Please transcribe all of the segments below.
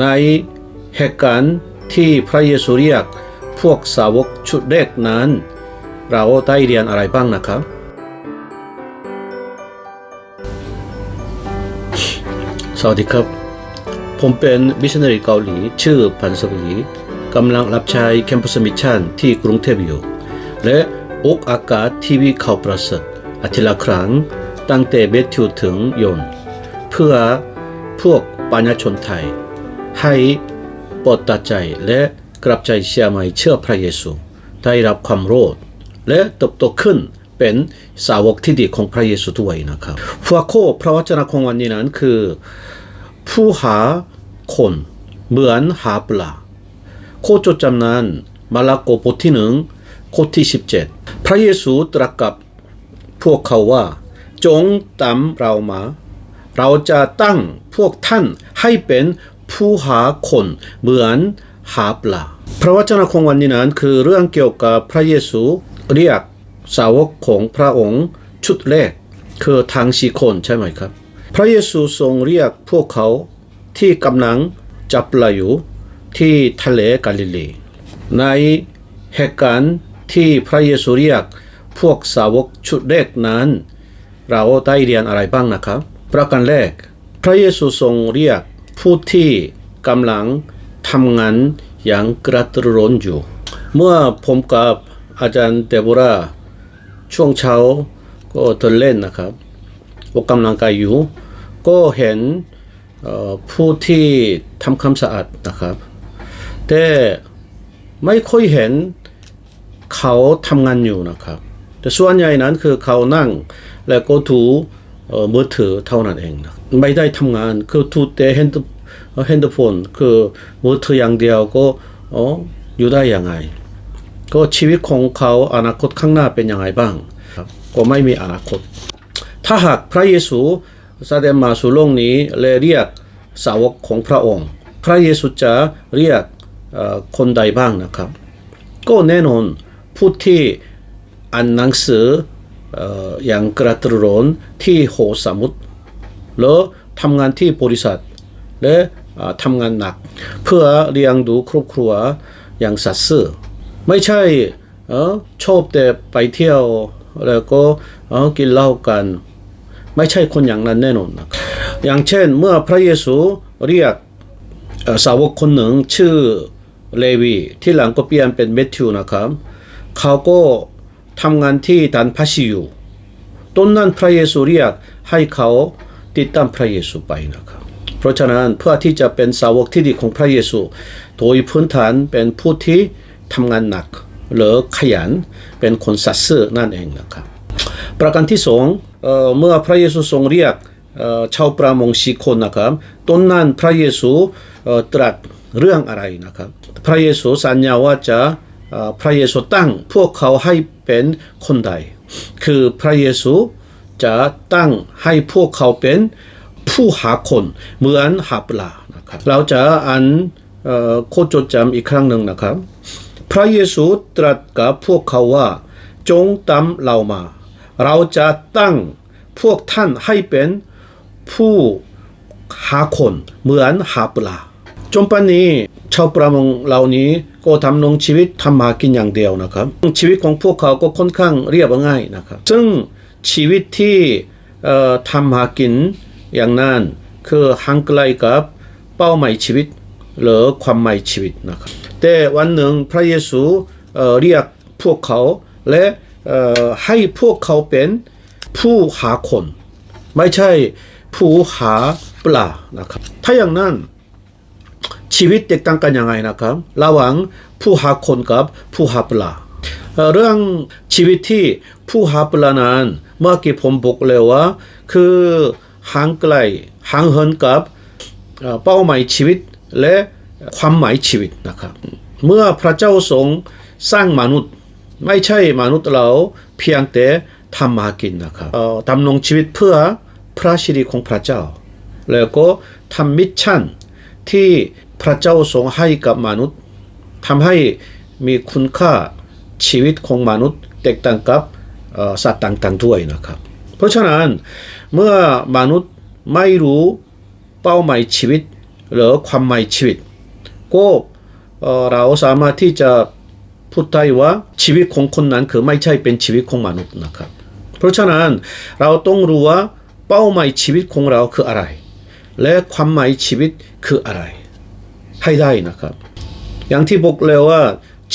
ในเหตุการณ์ที่พระเยซูเรียกพวกสาวกชุดแรกนั้น เราได้เรียนอะไรบ้างนะครับ สวัสดีครับ ผมเป็นมิชชันนารีเกาหลี ชื่อพันศกลีกำลังรับใช้แคมปัสมิชชั่นที่กรุงเทพอยู่ และอกอากาศทีวีข่าวประเสริฐอาทิตย์ละครั้งตั้งแต่เบทธิวถึงยนเพื่อพวกปัญญาชนไทย ให้ปลดตัดใจและกลับใจเชื่อใหม่เชื่อพระเยซูได้รับความรอดและเติบโตขึ้นเป็นสาวกที่ดีของพระเยซูด้วยนะครับหัวข้อพระวจนะของวันนี้นั้นคือ ผู้หาคนเหมือนหาปลาโคจดจำนั้นมาระโกบทที่หนึ่งข้อที่ 17 พระเยซูตรัสกับพวกเขาว่า จงตามเรามา เราจะตั้งพวกท่านให้เป็น ผู้หาคนเหมือนหาปลาพระวจนะของวันนี้นั้นคือเรื่องเกี่ยวกับพระเยซูเรียกสาวกของพระองค์ชุดแรกคือทางสีคนใช่ไหมครับ พระเยซูทรงเรียกพวกเขาที่กำลังจับปลาอยู่ที่ทะเลกาลิลีในเหตุการณ์ที่พระเยซูเรียกพวกสาวกชุดแรกนั้น เราได้เรียนอะไรบ้างนะครับ ประการแรก พระเยซูทรงเรียก ผู้ที่กำลังทำงานอย่างกระตือรือร้นอยู่ เมื่อผมกับอาจารย์เดโบราช่วงเช้าก็เดินเล่นนะครับออกกำลังกายอยู่ ก็เห็นผู้ที่ทำความสะอาดนะครับ แต่ไม่ค่อยเห็นเขาทำงานอยู่นะครับ แต่ส่วนใหญ่นั้นคือเขานั่งแล้วก็ถู เอ่อมือถือเท่านั้นเองนะไม่ได้ทำงานคือถูแต่แฮนด์แฮนด์โฟนคือมือถืออย่างเดียวก็อ๋ออยู่ได้ยังไงก็ชีวิตของเขาอนาคตข้างหน้าเป็นยังไงบ้างครับก็ไม่มีอนาคตถ้าหากพระเยซูแสดงมาสู่โลกนี้และเรียกสาวกของพระองค์พระเยซูจะเรียกเอ่อคนใดบ้างนะครับก็แน่นอนผู้ที่อ่านหนังสือเอย่างกระตือร้นที่โหสมุทรหรือทำงานที่บริษัท และเอ่อทำงานหนัก เพื่อเลี้ยงดูครอบครัวอย่างสัตย์ซื่อไม่ใช่เออชอบแต่ไปเที่ยว แล้วก็กินเหล้ากัน ไม่ใช่คนอย่างนั้นแน่นอนนะอย่างเช่นเมื่อพระเยซูเรียกสาวกคนหนึ่งชื่อเลวีที่หลังก็เปลี่ยนเป็นเมทธิวนะครับ เขาก็ ทำงานที่ดันพระชิยูต้นนั้นพระเยซูเรียกให้เขาติดตามพระเยซูไปนะครับ เพราะฉะนั้นเพื่อที่จะเป็นสาวกที่ดีของพระเยซู โดยพื้นฐานเป็นผู้ที่ทำงานหนักหรือขยันเป็นคนสัตย์ซื่อนั่นเองนะครับ ประการที่สองเออเมื่อพระเยซูทรงเรียกชาวประมงสีคนนะครับต้นนั้นพระเยซูตรัสเรื่องอะไรนะครับ พระเยซูสัญญาว่าจะ พระเยซูตั้งพวกเขาให้เป็นคนใด คือพระเยซูจะตั้งให้พวกเขาเป็นผู้หาคนเหมือนหาปลานะครับเราจะอ่านเอ่อโคจดจำอีกครั้งหนึ่งนะครับ พระเยซูตรัสกับพวกเขาว่า จงตามเรามา เราจะตั้งพวกท่านให้เป็นผู้หาคนเหมือนหาปลาจนปันนี้ ชาวประมงเหล่านี้ก็ทำลงชีวิตทำมากินอย่างเดียวนะครับ ชีวิตของพวกเขาก็ค่อนข้างเรียบง่ายนะครับ ซึ่งชีวิตที่ทำหากินอย่างนั้นคือห่างไกลกับเป้าหมายชีวิตหรือความหมายชีวิตนะครับแต่วันหนึ่งพระเยซูเรียกพวกเขาและให้พวกเขาเป็นผู้หาคน ไม่ใช่ผู้หาปลานะครับถ้าอย่างนั้น ชีวิตแตกต่างกันยังไงนะครับ ระหว่างผู้หาคนกับผู้หาปลาเอ่อเรื่องชีวิตที่ผู้หาปลานั้นเมื่อกี้ผมบอกเลยว่า คือห่างไกลห่างเหินกับเป้าหมายชีวิตและความหมายชีวิตนะครับ เมื่อพระเจ้าทรงสร้างมนุษย์ไม่ใช่มนุษย์เราเพียงแต่ทำมากินนะครับดำรงชีวิตเพื่อพระสิริของพระเจ้า แล้วก็ทำมิชชั่นที่ พระเจ้าทรงให้กับมนุษย์ทำให้มีคุณค่าชีวิตของมนุษย์ แตกต่างกับสัตว์ต่างๆด้วยนะครับ เพราะฉะนั้นเมื่อมนุษย์ไม่รู้เป้าหมายชีวิต หรือความหมายชีวิตก็เอ่อเราสามารถที่จะพูดได้ว่าชีวิตของคนนั้นคือไม่ใช่เป็นชีวิตของมนุษย์นะครับ เพราะฉะนั้นเราต้องรู้ว่าเป้าหมายชีวิตของเราคืออะไร และความหมายชีวิตคืออะไร ให้ได้นะครับ อย่างที่บอกแล้วว่า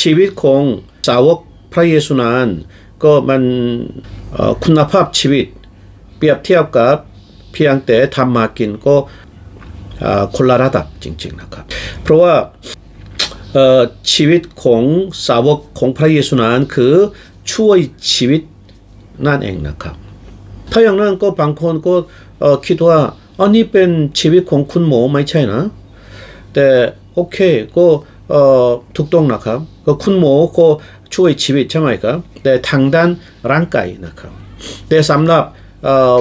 ชีวิตของสาวกพระเยซูนั้นก็มันคุณภาพชีวิต เปรียบเทียบกับเพียงแต่ทำมากินก็คนละระดับจริงๆนะครับ เพราะว่าชีวิตของสาวกของพระเยซูนั้นคือช่วยชีวิตนั่นเองนะครับ ถ้าอย่างนั้นก็บางคนก็คิดว่าอันนี้เป็นชีวิตของคุณหมอไม่ใช่นะ แต่โอเคก็เอ่อถูกต้องนะครับก็คุณหมอก็ช่วยชีวิตใช่ไหมครับแต่ทางด้านร่างกายนะครับแต่สำหรับเอ่อ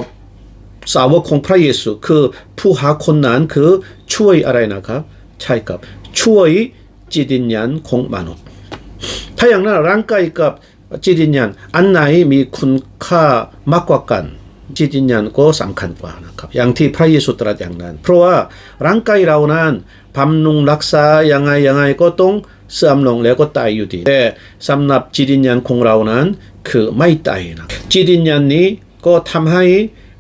สาวกของพระเยซูคื จิตวิญญาณของมนุษย์ถ้าอย่างนั้นร่างกายกับจิตวิญญาณอันไหนมีคุณค่ามากกว่ากันจิตวิญญาณก็สำคัญกว่านะครับอย่างที่พระเยซูตรัสอย่างนั้น เพราะว่าร่างกายเรานั้นบำรุงรักษายังไงยังไงก็ต้องเสื่อมลงแล้วก็ตายอยู่ดีแต่สำหรับจิตวิญญาณของเรานั้นคือไม่ตายนะจิตวิญญาณนี้ก็ทำให้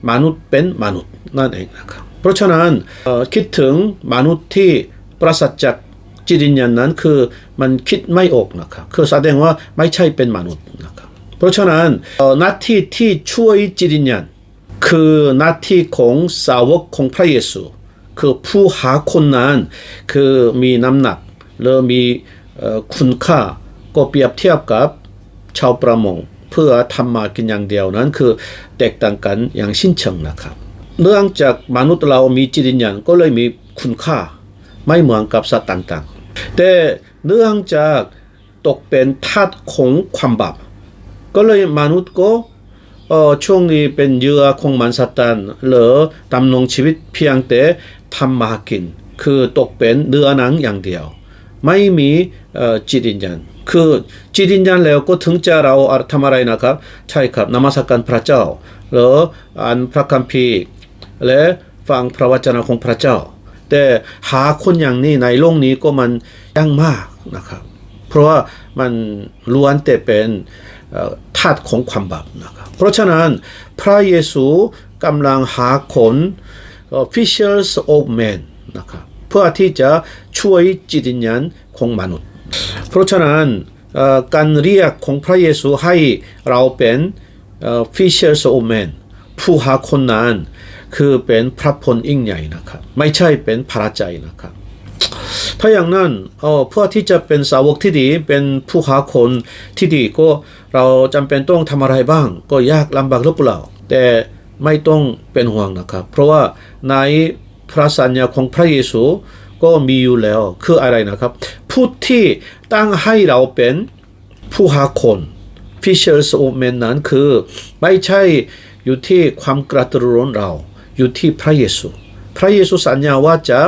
มนุษย์เป็นมนุษย์นั่นเองนะครับเพราะฉะนั้นคิดถึงมนุษย์ที่ปราศจากจิตวิญญาณนั้นคือมันคิดไม่ออกนะครับคือแสดงว่าไม่ใช่เป็นมนุษย์นะครับเพราะฉะนั้นหน้าที่ที่ช่วยจิตวิญญาณ คือนาที่ของสาวกของพระเยซูคือผู้หาคนนั้นคือมีน้ำหนักหรือมีคุณค่าก็เปรียบเทียบกับชาวประมงเพื่อทำมากินอย่างเดียวนั้นคือแตกต่างกันอย่างสิ้นเชิงนะครับเนื่องจากมนุษย์เรามีจิตวิญญาณก็เลยมีคุณค่า ไม่เหมือนกับสัตว์ต่างๆ แต่เนื่องจากตกเป็นทาสของความบาปก็เลยมนุษย์ก็ เออช่วงนี้เป็นเยื่อของมันสตานหรือดำรงชีวิตเพียงแต่ทำมากิน คือตกเป็นเนื้อหนังอย่างเดียว ไม่มีเอ่อจิตวิญญาณคือจิตวิญญาณแล้วก็ถึงจะเราทำอะไรนะครับ ใช่ครับนมัสการพระเจ้า หรืออ่านพระคัมภีร์และฟังพระวจนะของพระเจ้า แต่หาคนอย่างนี้ในโลกนี้ก็มันยากมากนะครับ เพราะว่ามันล้วนแต่เป็นเอ่อธาตุของความบาปนะครับเพราะฉะนั้นพระเยซูกำลังหาคนเอ่อ fishers of men นะครับเพื่อที่จะช่วยจิตวิญญาณของมนุษย์ เพราะฉะนั้นเอ่อการเรียกของพระเยซูให้เราเป็นเอ่อ fishers of men ผู้หาคนนั้นคือเป็นพระพลยิ่งใหญ่นะครับ ไม่ใช่เป็นพระใจนะครับ ถ้าอย่างนั้นเออเพื่อที่จะเป็นสาวกที่ดีเป็นผู้หาคนที่ดีก็เราจำเป็นต้องทำอะไรบ้าง ก็ยากลำบากหรือเปล่า แต่ไม่ต้องเป็นห่วงนะครับ เพราะว่าในพระสัญญาของพระเยซูก็มีอยู่แล้วคืออะไรนะครับ ผู้ที่ตั้งให้เราเป็นผู้หาคน Fishers of Men นั้นคือไม่ใช่อยู่ที่ความกระตือรือร้นเรา อยู่ที่พระเยซู พระเยซูสัญญาว่าจะ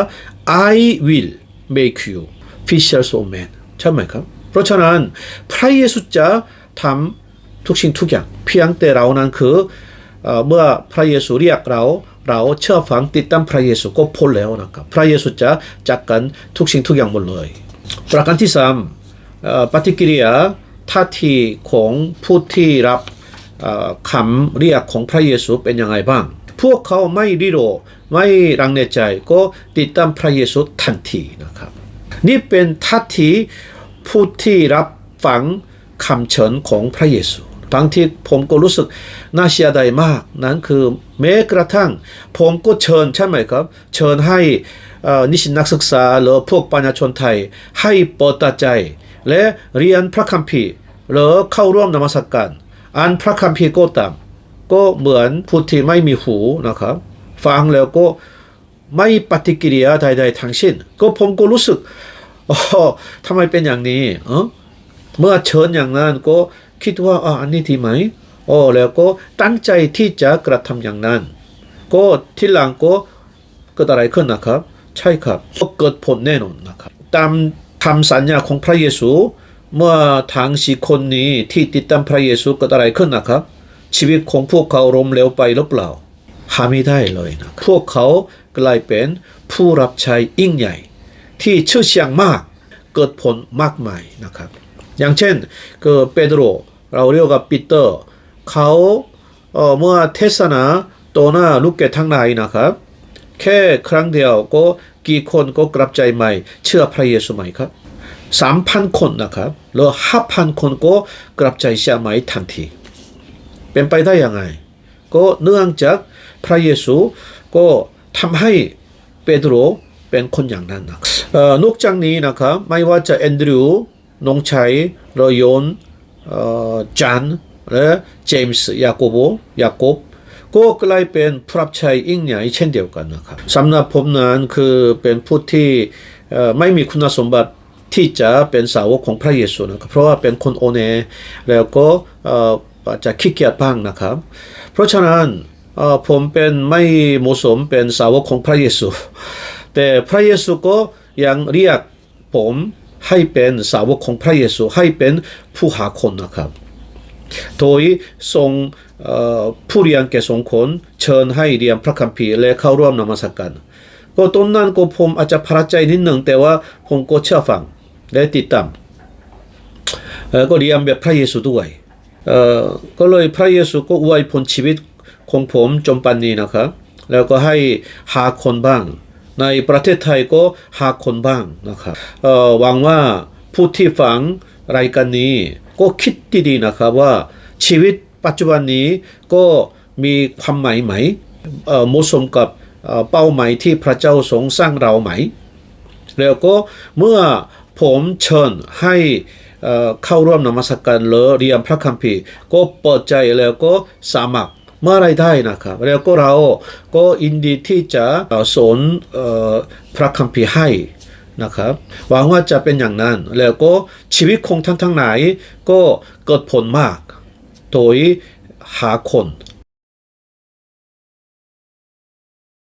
I will make you fishers of men ใช่ไหมครับเพราะฉะนั้นพระเยซูจะทำทุกสิ่งทุกอย่างเพียงแต่เรานั้นคือเอ่อเมื่อพระเยซูเรียกเราเราเชื่อฟังติดตามพระเยซูก็พ้นแล้วนะครับพระเยซูจะจัดการทุกสิ่งทุกอย่างหมดเลยประการที่สามเอ่อปฏิกิริยาท่าทีของผู้ที่รับเอ่อคำเรียกของเนยังไม่รังในใจก็ติดตามพระเยซูทันทีนะครับ นี่เป็นท่าทีผู้ที่รับฟังคำเชิญของพระเยซูบางทีผมก็รู้สึกน่าเสียดายมาก นั่นคือแม้กระทั่ง ผมก็เชิญใช่ไหมครับ เชิญให้นิสิตนักศึกษาหรือพวกปัญญาชนไทย ให้เปิดตาใจ และเรียนพระคัมภีร์หรือเข้าร่วมนมัสการอ่านพระคัมภีร์ก็ตามก็เหมือนผู้ที่ไม่มีหูนะครับ ฟังแล้วก็ไม่ปฏิกิริยาใดๆทั้งสิ้นก็ผมก็รู้สึกอ๋อทำไมเป็นอย่างนี้เออเมื่อเชิญอย่างนั้นก็คิดว่าอ๋ออันนี้ดีไหมโอ้แล้วก็ตั้งใจที่จะกระทำอย่างนั้น ก็ที่หลังก็เกิดอะไรขึ้นนะครับ ใช่ครับก็เกิดผลแน่นอนนะครับ ตามคำสัญญาของพระเยซู เมื่อทางสีคนนี้ที่ติดตามพระเยซูเกิดอะไรขึ้นนะครับ ชีวิตของพวกเขาล้มเหลวไปหรือเปล่า หาไม่ได้เลยนะพวกเขากลายเป็นผู้รับใช้ยิ่งใหญ่ ที่ชื่อเสียงมากเกิดผลมากมายนะครับ อย่างเช่นคือเปโตรเราเรียกว่าปีเตอร์เขาเเมื่อเทศนาต่อหน้าลูกแก่ทั้งหลายนะครับ แค่ครั้งเดียวก็กี่คนก็กลับใจใหม่ เชื่อพระเยซูใหม่ครับสามพันคนนะครับแล้วห้าพันคนก็กลับใจเชื่อใหม่ทันที เป็นไปได้ยังไง ก็เนื่องจาก พระเยซูก็ทำให้เปโตรเป็นคนอย่างนั้นนะเอ่อนอกจากนี้นะครับไม่ว่าจะแอนดรูว์นงชัยรอยอนเอ่อจานและเจมส์ยาโกโบยาโกบก็กลายเป็นผู้รับใช้ยิ่งใหญ่เช่นเดียวกันนะครับสำหรับผมนั้นคือเป็นผู้ที่ไม่มีคุณสมบัติที่จะเป็นสาวกของพระเยซูนะครับเพราะว่าเป็นคนโอเนแล้วก็อาจจะขี้เกียจบ้างนะครับ เพราะฉะนั้น ผมเป็นไม่เหมาะสมเป็นสาวกของพระเยซู แต่พระเยซูก็ยังเรียกผมให้เป็นสาวกของพระเยซูให้เป็นผู้หาคนนะครับ โดยทรงผู้เรียนแก่สงคนเชิญให้เรียนพระคัมภีร์และเข้าร่วมนมัสการก็ตอนนั้นก็ผมอาจจะพระใจนิดหนึ่งแต่ว่าผมก็เชื่อฟังและติดตามก็เรียนแบบพระเยซูด้วยก็เลยพระเยซูก็อวยพรชีวิต ของผมจนปันนี้นะครับแล้วก็ให้หาคนบ้าง ในประเทศไทยก็หาคนบ้างนะครับหวังว่าผู้ที่ฟังรายการนี้ก็คิดดีๆนะครับว่าชีวิตปัจจุบันนี้ก็มีความหมายไหมเหมาะสมกับเป้าหมายที่พระเจ้าทรงสร้างเราไหม แล้วก็เมื่อผมเชิญให้เข้าร่วมนมัสการหรือเรียนพระคัมภีร์ก็เปิดใจแล้วก็สมัคร เมื่อไรได้นะครับ แล้วก็เราก็ยินดีที่จะสอนพระคัมภีร์ให้นะครับหวังว่าจะเป็นอย่างนั้น แล้วก็ชีวิตของท่านทั้งหลายก็เกิดผลมาก โดยหาคน